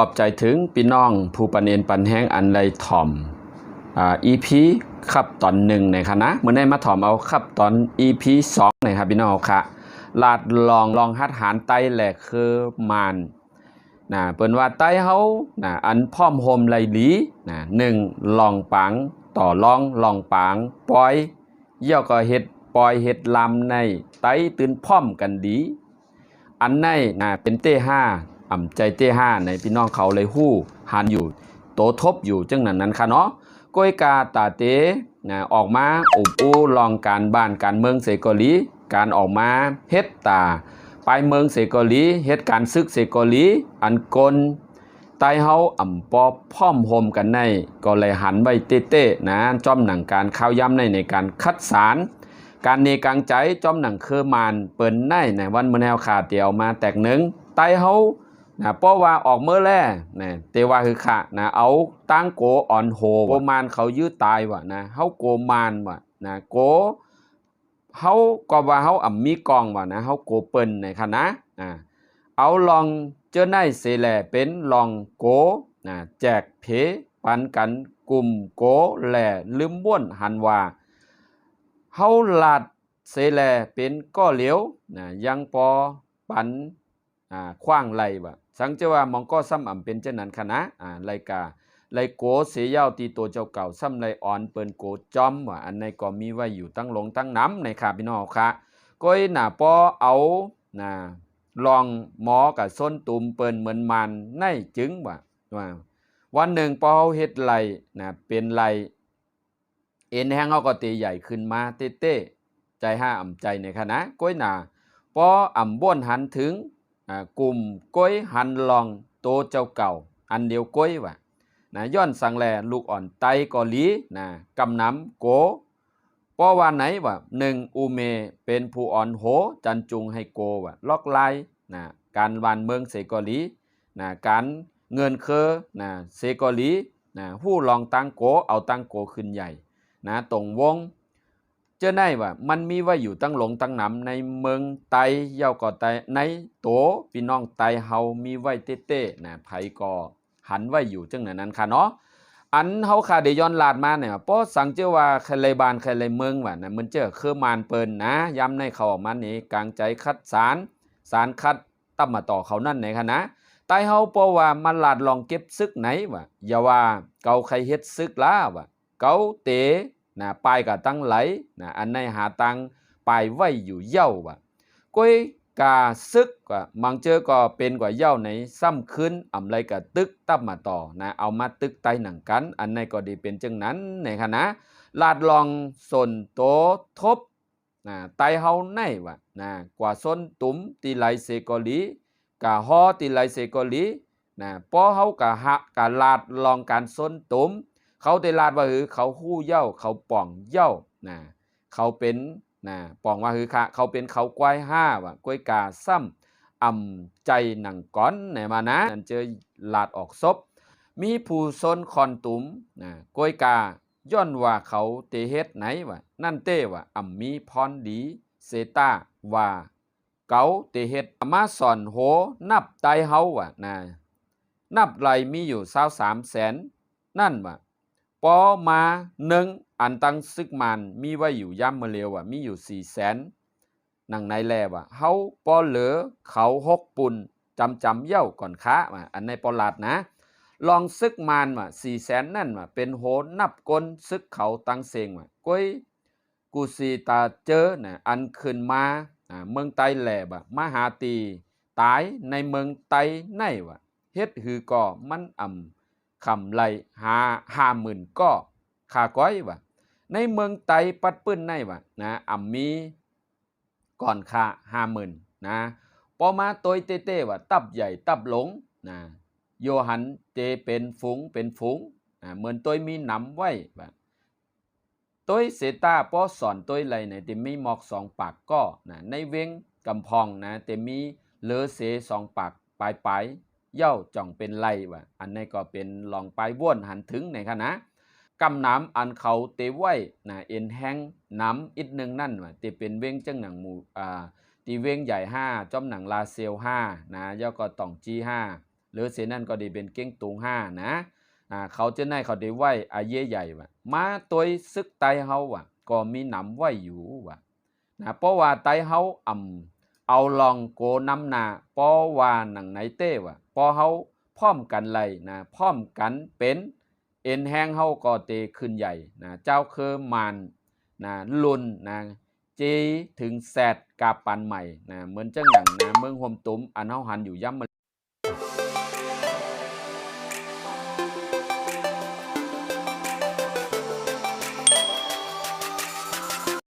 ขอบใจถึงพี่น้องผู้ปันเอนปันแห้งอันไรถ่อมอ่า EP ครับตอนหนึ่งในคณะเมื่อได้มาถ่อมเอาครับตอน EP สองนะครับพี่น้องค่ะลาดลองลองฮัดหารไตแหลกคือมานนะเปิ้นว่าไตเฮานะอันพร้อมโฮมไหลหลีนะหนึ่งลองปังต่อลองลองปังปล่อย เยี่ยวก็เฮ็ดปล่อยเฮ็ดลำในไตตื่นพร้อมกันดี อันในนะเป็นเต้ห้า อ่ำใจเต้ห้าในพี่น้องเขาเลยหู้หันอยู่โตทบอยู่จังนั้นนั้นค่ะเนาะก้อยกาตาเตนะออกมาอุบอู้ลองการบ้านการเมืองเสกอลีการออกมาเฮ็ดตา ไปเมืองเสกอลีเฮ็ดการซึกเสกอลีอันกลไตเฮาอ่ำปอพร้อมโฮมกันในก็เลยหันไว้เต้ๆนะจอมหนังการข้าวย่ำในในการคัดสารการเนกังใจจอมหนังคือมานเปิ้นในในวันมื้อแนวขาเตียวมาแตกหนึ่งไตเฮา นะเพราะว่าออกเมื่อแล่นะเตว่าคือขะนะเอาตั้งโกอ่อนโหโกมานเขายื้อตายว่ะนะเฮาโกมานว่ะนะโกเฮาก็ว่าเฮาอ่ำมีกองว่ะนะเฮาโกเปิ้นในคณะอ่าเอาลองเจอในเสแลเป็นลองโกนะแจกเพปันกันกลุ่มโกแหล่ลืมบ้วนหันว่าเฮาลาดเสแลเป็นก้อเหลียวนะยังปอปันอ่าขว้างไหลว่ะ สังเจว่ามองก็ซ้ำอ่ำเป็นเช่นนั้นคณะอ่าไลกาไลโกเสียยาวตีตัวเจ้าเก่าซ้ำไลอ่อนเปินโกจอมว่ะอันในก็มีไว้อยู่ตั้งลงตั้งน้ำในค่ะพี่น้องค่ะก้อยหน้าปอเอานะลองหมอกับส้นตุ่มเปินเหมือนมันในจึงว่ะว่าวันหนึ่งพอเฮาเฮ็ดไหลนะเป็นไหลเอ็นแห้งเขาก็ตีใหญ่ขึ้นมาเต้ๆใจห้าอ่ำใจในคณะก้อยหนาพออ่ำบ้วนหันถึง กลุ่มก้อยหันลองโตเจ้าเก่า อันเดียวก้อยว่ะนะย้อนสังแลลูกอ่อนไตกอหลีนะกำน้ำโกเพราะว่าไหนว่ะหนึ่งอูเมเป็นผู้อ่อนโหจันจุงให้โกว่ะล็อกไลนะการวานเมืองเสกอลีนะการเงินเคอนะเสกอลีนะผู้ลองตั้งโกเอาตั้งโกขึ้นใหญ่นะตรงวง จ้าได้ว่า มันมีไว้อยู่ตั้งหลงตั้งหนำในเมืองไตเย่าก็ไตในโตพี่น้องไตเฮามีไว้เต้ๆนะไผก็หันไว้อยู่จังนั้นนั้นค่ะเนาะอันเฮาคาได้ย้อนลาดมาเนี่ยเพราะสังเจอว่าใครเลยบานใครเลยเมืองว่านะมันเจอคือมานเปินนะย้ำในเขาออกมานี่กลางใจคัดสารสารคัดตั้มมาต่อเขานั่นไหนคะนะไตเฮาเพราะว่ามันลาดลองเก็บซึกไหนวะอย่าว่าเกาใครเฮ็ดซึกล้าวะเกาเต นะปายกับตั้งไหลนะอันในหาตังปายไว้อยู่เย่าว่ะก้อยกาซึกก็มังเจอก็เป็นกว่าเย่าในซ้ำขึ้นอำไรกับตึกตับมาต่อนะเอามาตึกไตหนังกัน อันในก็ดีเป็นจังนั้นในคณะลาดลองสนโตทบนะไตเฮาในว่ะนะกว่าส้นตุ้มตีไหลเซกอลีกะฮอตีไหลเซกอลีนะปอเฮากะหะกะลาดลองการส้นตุ้ม เขาได้ลาดว่าคือเขาหู้เย่าเขาป่องเย่านะเขาเป็นนะป่องว่าคือค่ะเขาเป็นเขากวายห้าว่ะกล้วยกาซ้ำอ่ำใจหนังก้อนไหนมานะนั่นเจอลาดออกศพมีผู้ซนคอนตุมนะกล้วยกาย้อนว่าเขาเตเฮ็ดไหนวะนั่นเต้ว่าอ่ำมีพรดีเซตาว่าเกาเตเฮ็ดมาสอนโหนับไตเฮาว่ะนะนับไหลมีอยู่สาวสามแสนนั่นว่ะ ปอมาหนึ่งอันตั้งซึกมันมีไว้อยู่ย่ำมาเร็วอะมีอยู่สี่แสนนังในแลว่ะเฮาปอเหลือเขาหกปุ่นจำจำเย่าก่อนค้าว่ะอันในปอลาดนะ ลองซึกมันว่ะสี่แสนนั่นว่ะเป็นโหนนับกลซึกเขาตั้งเซงว่ะก้อยกูสีตาเจอนะอันขึ้นมาเมืองไตแหลบ่ะมาหาตี ตายในเมืองไตในว่ะเฮ็ดหือก่อมันอ่ำ คำไรหาห้าหมื่นก็ขาก้อยวะในเมืองไตปัดปื้นในวะนะอ่ำมีก่อนค่าห้าหมื่นนะพอมาตัวเต้เต้วะตับใหญ่ตับหลงนะโยหันเจเป็นฝูงเป็นฝูงนะเหมือนตัวมีหนำไว้วะตัวเสตาป้อสอนตัวไรเนี่ยแต่มีหมอกสองปากก็นะในเวงกำพองนะแต่มีเลอเสสองปากปลายปลาย เย่าจ่องเป็นไรวะอันนี้ก็เป็นลองไปว่วนหันถึงในคณะกำน้ำอันเขาเตไว้นะเอ็นแห้งน้ำอีกหนึ่งนั่นวะเตเป็นเว้งจังหนังหมูอ่าตีเว้งใหญ่ห้าจอมหนังลาเซลห้านะย่อก็ต่องจีห้าหรือเสนั่นก็ดีเป็นเก้งตุงห้านะอ่าเขาจะได้เขาได้ไหวอาเย่ใหญ่ว่ะมาตัวซึกไตเฮาว่ะก็มีหนำไหวอยู่ว่ะนะเพราะว่าไตเฮาอ่ำเอาลองโกน้ำนาเพราะว่าหนังไหนเต้ว่ะ พอเฮาพร้อมกันไลนะพร้อมกันเป็นเอ็นแห้งเฮาก็เตขึ้นใหญ่นะเจ้าคือมานนะลุนนะจีถึงแซดกาปันใหม่นะเหมือนจังหนังนะเมืองโฮมตุ้มอันเฮาหันอยู่ย่ำ